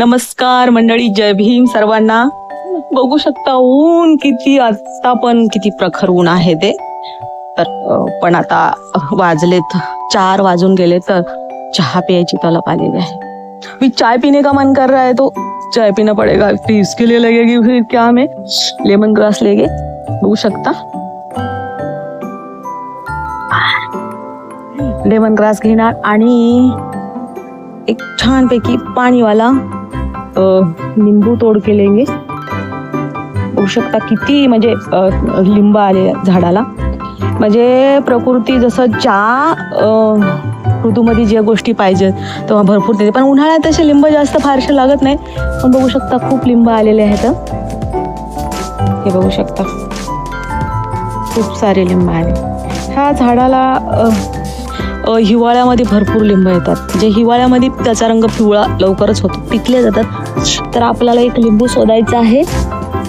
नमस्कार मंडळी जय भीम सर्वांना. बघू शकता ऊन किती आता पण किती प्रखर ऊन आहे ते. तर पण आता वाजलेत चार वाजून गेले तर चहा प्यायची तलप आलेली आहे. मी चाय पिणे का मन कर रहा है तो? चाय पिना पड़ेगा. तो इसके लिए लगेगी फिर क्या हमें? लेमन ग्रास लेगे. बघू शकता? लेमन ग्रास घेणार आणि एक छानपैकी पाणीवाला निंबू लिंबू तोड के लेंगे. बघू शकता किती म्हणजे लिंब आले झाडाला. म्हणजे प्रकृती जसं ज्या ऋतूमध्ये ज्या गोष्टी पाहिजेत तेव्हा भरपूर देते. पण उन्हाळ्यात तसे लिंब जास्त फारसे लागत नाही पण बघू शकता खूप लिंब आलेले आहेत. हे बघू शकता. खूप सारे लिंब आले ह्या झाडाला हिवाळ्यामध्ये भरपूर लिंब येतात. जे हिवाळ्यामध्ये त्याचा रंग पिवळा लवकरच होतो. पिकले जातात. तर आपल्याला एक लिंबू शोधायचा आहे.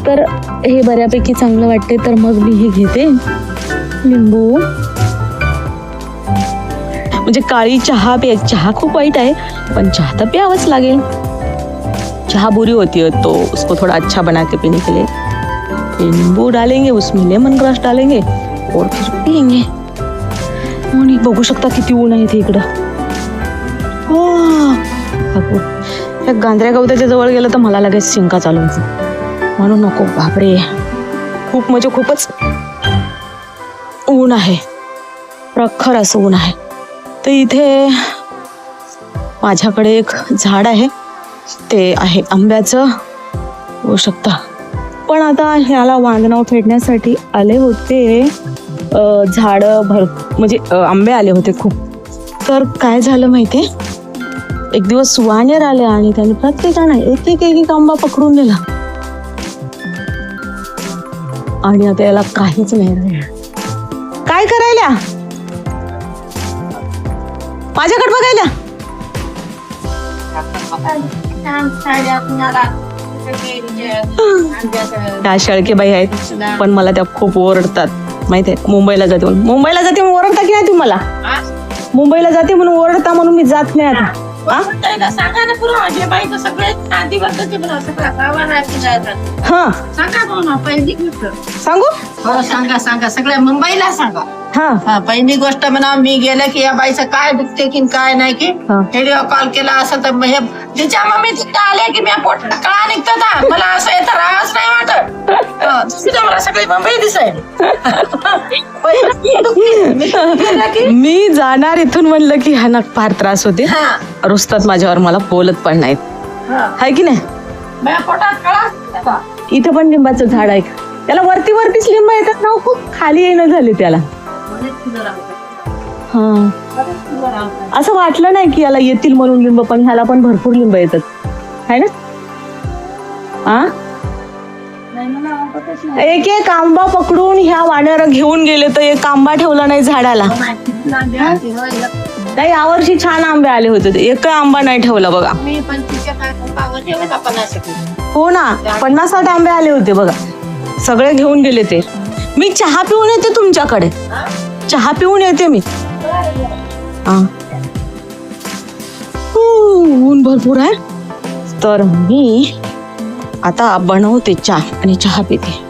तर हे बऱ्यापैकी चांगलं वाटते. तर मग मी हे घेते. लिंबू. म्हणजे काळी चहा प्या चहा खूप वाईट आहे पण चहा तर प्यावंच लागेल. चहा बुरी होती है तो. उसको थोड़ा अच्छा बना के पीने के लिए. लिंबू नींबू डालेंगे उसमें लेमन ग्रास डालेंगे और फिर पियेंगे. आणि बघू शकता किती ऊन आहे इथे इकडं. हो. या गांधऱ्या गवताच्या जवळ गेलं तर मला लगेच शिंका चालू म्हणून नको बापरे. खूप म्हणजे खूपच ऊन आहे. प्रखर असं ऊन आहे. तर इथे माझ्याकडे एक झाड आहे. ते आहे आंब्याचं. होऊ शकता. पण आता ह्याला वांगणाव फेडण्यासाठी आले होते. झाडं भर म्हणजे आंबे आले होते खूप. तर काय झालं माहितीये? एक दिवस वानेर आले आणि त्यांनी प्रत्येकानं एक एक एक एक आंबा पकडून नेला. आणि आता याला काहीच नाही काय करायला? माझ्याकडे बघायला. त्या शाळकेबाई आहेत पण मला त्या खूप ओरडतात. माहितीये? मुंबईला जाते म्हणून. मुंबईला जाते म्हणून ओरडता की नाही तुम्हाला मुंबईला जाते म्हणून ओरडता म्हणून मी जात नाही आता. हा? सांगा ना सगळे आधी बघते जायचं हा. सांगा ना पहिली गोष्ट. सांगू? हो सांगा सांगा. सगळ्या मुंबईला सांगा. हा. हा पहिली गोष्ट म्हणा मी गेले की या बाईचं काय दुखते की काय नाही की. हा. व्हिडिओ कॉल केला असं तर हे तिच्या मम्मी तिथे आले की मी पोट कळा निघतो ना. मला असं येतं राहच नाही वाटत. मला सगळी मुंबई. मी जाणार इथून म्हणलं की ह्यांना फार त्रास होते. रुसतात माझ्यावर मला बोलत पण नाहीत. हा. हाय की नाही? इथं पण लिंबाचं झाड आहे. त्याला वरती वरतीच लिंब येतात ना हो, खूप खाली येणं झाले त्याला. हा. असं वाटलं नाही की याला येतील म्हणून लिंब पण ह्याला पण भरपूर लिंब येतात. आहे ना? हा एक एक आंबा पकडून ह्या वाण्याला घेऊन गेले तर एक आंबा ठेवला नाही झाडाला. नाही यावर्षी छान आंबे आले होते. ते एक आंबा नाही ठेवला बघा. हो ना पन्नास साठ आंबे आले होते बघा. सगळे घेऊन गेले ते. मी चहा पिऊन येते तुमच्याकडे. चहा पिऊन येते मी. ऊन भरपूर आहे. तर मी आता बनवते चहा आणि चहा पिते.